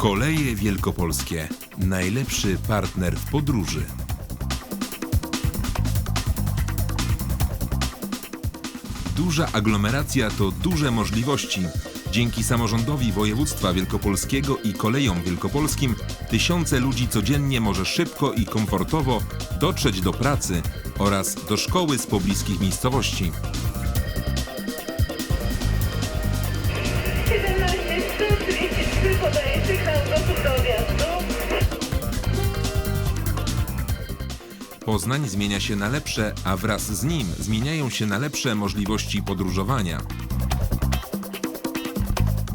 Koleje Wielkopolskie. Najlepszy partner w podróży. Duża aglomeracja to duże możliwości. Dzięki samorządowi województwa wielkopolskiego i kolejom wielkopolskim tysiące ludzi codziennie może szybko i komfortowo dotrzeć do pracy oraz do szkoły z pobliskich miejscowości. Poznań zmienia się na lepsze, a wraz z nim zmieniają się na lepsze możliwości podróżowania.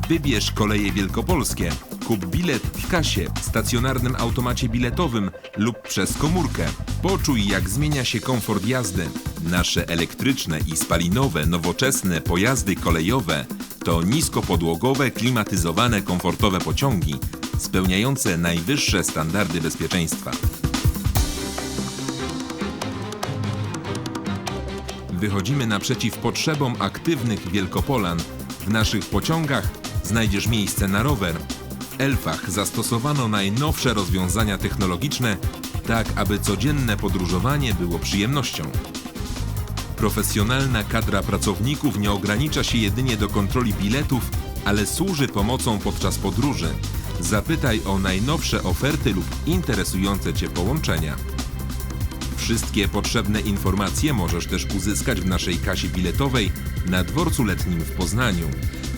Wybierz koleje wielkopolskie. Kup bilet w kasie, stacjonarnym automacie biletowym lub przez komórkę. Poczuj, jak zmienia się komfort jazdy. Nasze elektryczne i spalinowe, nowoczesne pojazdy kolejowe to niskopodłogowe, klimatyzowane, komfortowe pociągi spełniające najwyższe standardy bezpieczeństwa. Wychodzimy naprzeciw potrzebom aktywnych Wielkopolan. W naszych pociągach znajdziesz miejsce na rower. W Elfach zastosowano najnowsze rozwiązania technologiczne, tak aby codzienne podróżowanie było przyjemnością. Profesjonalna kadra pracowników nie ogranicza się jedynie do kontroli biletów, ale służy pomocą podczas podróży. Zapytaj o najnowsze oferty lub interesujące Cię połączenia. Wszystkie potrzebne informacje możesz też uzyskać w naszej kasie biletowej na dworcu letnim w Poznaniu.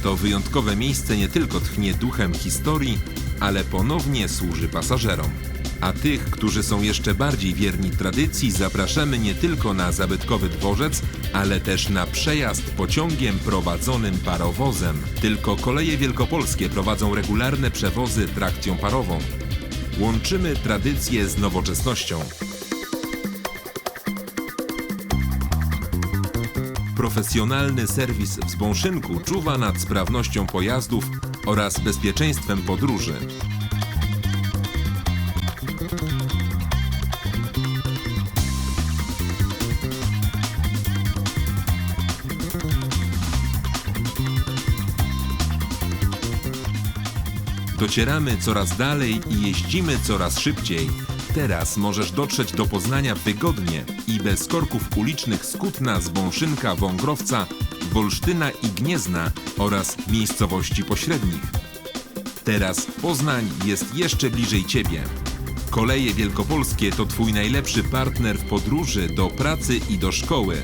To wyjątkowe miejsce nie tylko tchnie duchem historii, ale ponownie służy pasażerom. A tych, którzy są jeszcze bardziej wierni tradycji, zapraszamy nie tylko na zabytkowy dworzec, ale też na przejazd pociągiem prowadzonym parowozem. Tylko koleje wielkopolskie prowadzą regularne przewozy trakcją parową. Łączymy tradycję z nowoczesnością. Profesjonalny serwis w Zbąszynku czuwa nad sprawnością pojazdów oraz bezpieczeństwem podróży. Docieramy coraz dalej i jeździmy coraz szybciej. Teraz możesz dotrzeć do Poznania wygodnie i bez korków ulicznych z Kutna, Zbąszynka, Wągrowca, Wolsztyna i Gniezna oraz miejscowości pośrednich. Teraz Poznań jest jeszcze bliżej Ciebie. Koleje Wielkopolskie to Twój najlepszy partner w podróży do pracy i do szkoły.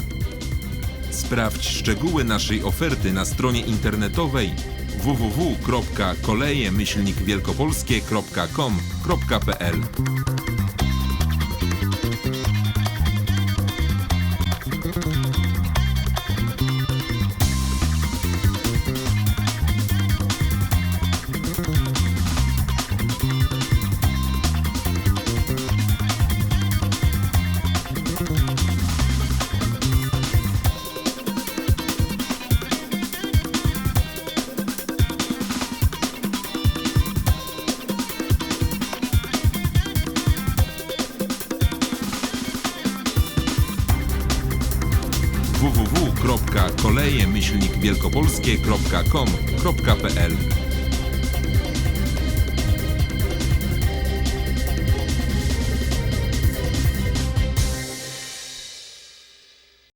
Sprawdź szczegóły naszej oferty na stronie internetowej www.koleje-wielkopolskie.com.pl Thank you. www.koleje-wielkopolskie.com.pl